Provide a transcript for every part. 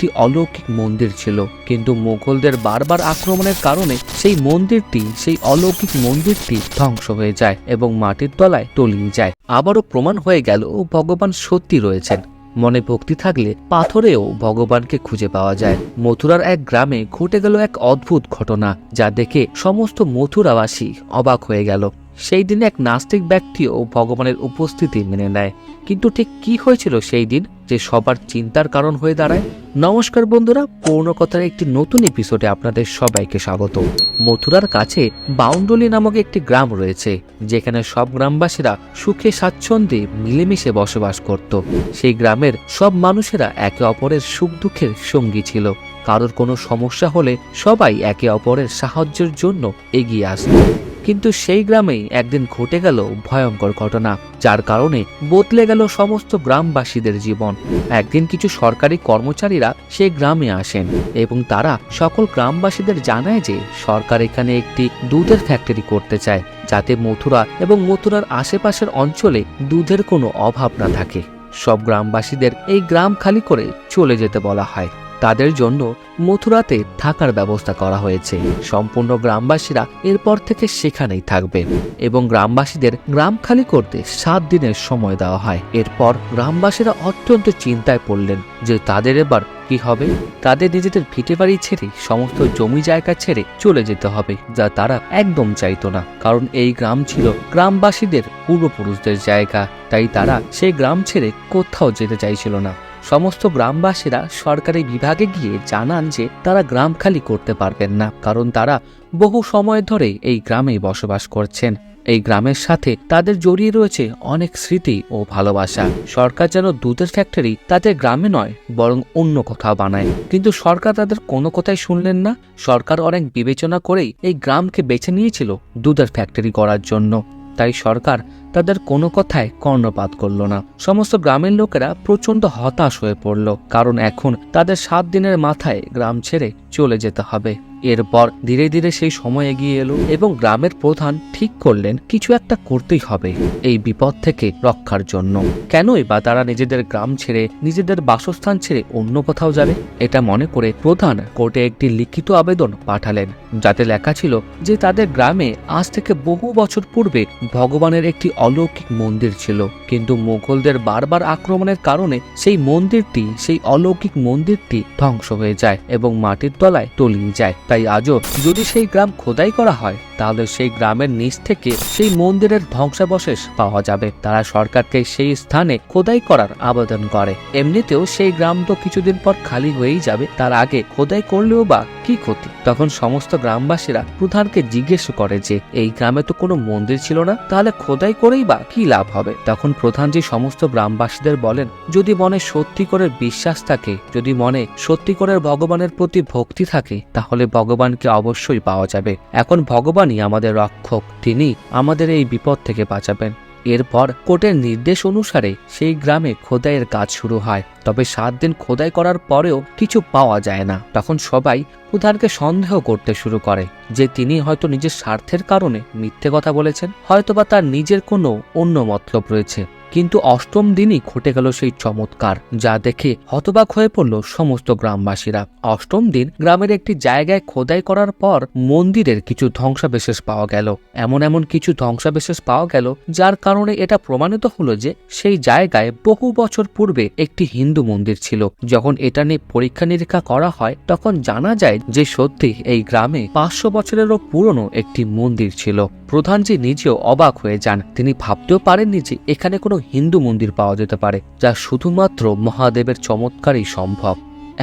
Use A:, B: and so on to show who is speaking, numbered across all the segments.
A: একটি অলৌকিক মন্দির ছিল, কিন্তু মুঘলদের বারবার আক্রমণের কারণে সেই মন্দিরটি, সেই অলৌকিক মন্দিরটি ধ্বংস হয়ে যায় এবং মাটির তলায় তলিয়ে যায়। আবারও প্রমাণ হয়ে গেল ভগবান সত্যি রয়েছেন। মনে ভক্তি থাকলে পাথরেও ভগবানকে খুঁজে পাওয়া যায়। মথুরার এক গ্রামে ঘটে গেল এক অদ্ভুত ঘটনা, যা দেখে সমস্ত মথুরাবাসী অবাক হয়ে গেল। সেই দিন এক নাস্তিক ব্যক্তিও ভগবানের উপস্থিতি মেনে নেয়। কিন্তু ঠিক কি হয়েছিল সেই দিন যে সবার চিন্তার কারণ হয়ে দাঁড়ায়? নমস্কার বন্ধুরা, পূর্ণকথার একটি নতুন এপিসোডে আপনাদের সবাইকে স্বাগত। মথুরার কাছে বাউন্ডলি নামক একটি গ্রাম রয়েছে, যেখানে সব গ্রামবাসীরা সুখে স্বাচ্ছন্দ্যে মিলেমিশে বসবাস করত। সেই গ্রামের সব মানুষেরা একে অপরের সুখ দুঃখের সঙ্গী ছিল। কারোর কোনো সমস্যা হলে সবাই একে অপরের সাহায্যের জন্য এগিয়ে আসত। কিন্তু সেই গ্রামেই একদিন ঘটে গেল ভয়ঙ্কর ঘটনা, যার কারণে বদলে গেল সমস্ত গ্রামবাসীদের জীবন। একদিন কিছু সরকারি কর্মচারীরা সেই গ্রামে আসেন এবং তারা সকল গ্রামবাসীদের জানায় যে সরকার এখানে একটি দুধের ফ্যাক্টরি করতে চায়, যাতে মথুরা এবং মথুরার আশেপাশের অঞ্চলে দুধের কোনো অভাব না থাকে। সব গ্রামবাসীদের এই গ্রাম খালি করে চলে যেতে বলা হয়। তাদের জন্য মথুরাতে থাকার ব্যবস্থা করা হয়েছে। সম্পূর্ণ গ্রামবাসীরা এরপর থেকে সেখানেই থাকবে এবং গ্রামবাসীদের গ্রাম খালি করতে সাত দিনের সময় দেওয়া হয়। এরপর গ্রামবাসীরা অত্যন্ত চিন্তায় পড়লেন যে তাদের এবার কি হবে? তাদের নিজেদের ভিটে বাড়ি ছেড়ে সমস্ত জমি জায়গা ছেড়ে চলে যেতে হবে যা তারা একদম চাইতো না। কারণ এই গ্রাম ছিল গ্রামবাসীদের পূর্বপুরুষদের জায়গা, তাই তারা সেই গ্রাম ছেড়ে কোথাও যেতে চাইছিল না। সমস্ত গ্রামবাসীরা সরকারি বিভাগে গিয়ে জানান যে তারা গ্রাম খালি করতে পারবেন না, কারণ তারা বহু সময় ধরে এই গ্রামেই বসবাস করছেন। এই গ্রামের সাথে তাদের জড়িয়ে রয়েছে অনেক স্মৃতি ও ভালোবাসা। সরকার যেন দুধের ফ্যাক্টরি তাদের গ্রামে নয়, বরং অন্য কোথাও বানায়। কিন্তু সরকার তাদের কোনো কথাই শুনলেন না। সরকার অনেক বিবেচনা করেই এই গ্রামকে বেছে নিয়েছিল দুধের ফ্যাক্টরি করার জন্য। তাই সরকার তাদের কোনো কথায় কর্ণপাত করল না। সমস্ত গ্রামের লোকেরা প্রচণ্ড হতাশ হয়ে পড়ল, কারণ এখন তাদের সাত দিনের মাথায় গ্রাম ছেড়ে চলে যেতে হবে। এরপর ধীরে ধীরে সেই সময় এগিয়ে এলো এবং গ্রামের প্রধান ঠিক করলেন, কিছু একটা করতেই হবে এই বিপদ থেকে রক্ষার জন্য। কেনই বা তারা নিজেদের গ্রাম ছেড়ে নিজেদের বাসস্থান ছেড়ে অন্য কোথাও যাবে? এটা মনে করে প্রধান কোর্টে একটি লিখিত আবেদন পাঠালেন, যাতে লেখা ছিল যে তাদের গ্রামে আজ থেকে বহু বছর পূর্বে ভগবানের একটি অলৌকিক মন্দির ছিল। কিন্তু মুঘলদের বারবার আক্রমণের কারণে সেই মন্দিরটি, সেই অলৌকিক মন্দিরটি ধ্বংস হয়ে যায় এবং মাটির তলায় তলিয়ে যায়। তাই আজও যদি সেই গ্রাম খোদাই করা হয় তাহলে সেই গ্রামের নিচ থেকে সেই মন্দিরের ধ্বংসাবশেষ পাওয়া যাবে। তারা সরকারকে সেই স্থানে খোদাই করার আবেদন করে। এমনিতেও সেই গ্রাম তো কিছুদিন পর খালি হয়েই যাবে। তার আগে খোদাই করলেও বা কি ক্ষতি? তখন সমস্ত গ্রামবাসীরা প্রধানকে জিজ্ঞেস করে যে, এই গ্রামে তো কোনো মন্দির ছিল না? তাহলে খোদাই করেই বা কি লাভ হবে? তখন প্রধানজি সমস্ত গ্রামবাসীদের বলেন, যদি মনে সত্যি করে বিশ্বাস থাকে, যদি মনে সত্যি করে ভগবানের প্রতি ভক্তি থাকে, তাহলে ভগবানকে অবশ্যই পাওয়া যাবে। এখন ভগবানই আমাদের রক্ষক, তিনি আমাদের এই বিপদ থেকে বাঁচাবেন। এরপর কোর্টের নির্দেশ অনুসারে সেই গ্রামে খোদাইয়ের কাজ শুরু হয়। তবে সাত দিন খোদাই করার পরেও কিছু পাওয়া যায় না। তখন সবাই প্রধানকে সন্দেহ করতে শুরু করে যে তিনি হয়তো নিজের স্বার্থের কারণে মিথ্যে কথা বলেছেন, হয়তোবা তার নিজের কোনো অন্য মতলব রয়েছে। কিন্তু অষ্টম দিনই ঘটে গেল সেই চমৎকার, যা দেখে হতবাক হয়ে পড়ল সমস্ত গ্রামবাসীরা। অষ্টম দিন গ্রামের একটি জায়গায় খোদাই করার পর মন্দিরের কিছু ধ্বংসাবশেষ পাওয়া গেল। এমন এমন কিছু ধ্বংসাবশেষ পাওয়া গেল, যার কারণে এটা প্রমাণিত হলো যে সেই জায়গায় বহু বছর পূর্বে একটি হিন্দু মন্দির ছিল। যখন এটা নিয়ে পরীক্ষা নিরীক্ষা করা হয়, তখন জানা যায় যে সত্যি এই গ্রামে পাঁচশো বছরেরও পুরনো একটি মন্দির ছিল। প্রধানজি নিজেও অবাক হয়ে যান। তিনি ভাবতেও পারেননি যে এখানে কোনো হিন্দু মন্দির পাওয়া যেতে পারে, যা শুধুমাত্র মহাদেবের চমৎকারই সম্ভব।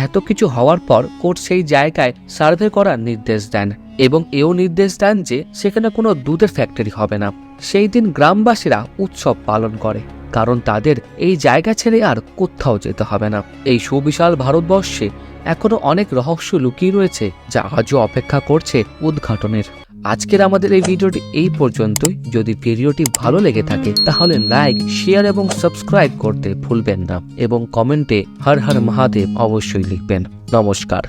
A: এত কিছু হওয়ার পর কোর্ট সেই জায়গায় সার্ভে করার নির্দেশ দেন এবং এও নির্দেশ দেন যে সেখানে কোনো দুধের ফ্যাক্টরি হবে না। সেই দিন গ্রামবাসীরা উৎসব পালন করে, কারণ তাদের এই জায়গা ছেড়ে আর কোথাও যেতে হবে না। এই সুবিশাল ভারতবর্ষে এখনও অনেক রহস্য লুকিয়ে রয়েছে, যা আজও অপেক্ষা করছে উদ্ঘাটনের। আজকের আমাদের এই ভিডিওটি এই পর্যন্তই। যদি ভিডিওটি ভালো লেগে থাকে, তাহলে লাইক শেয়ার এবং সাবস্ক্রাইব করতে ভুলবেন না এবং কমেন্টে হর হর মহাদেব অবশ্যই লিখবেন। নমস্কার।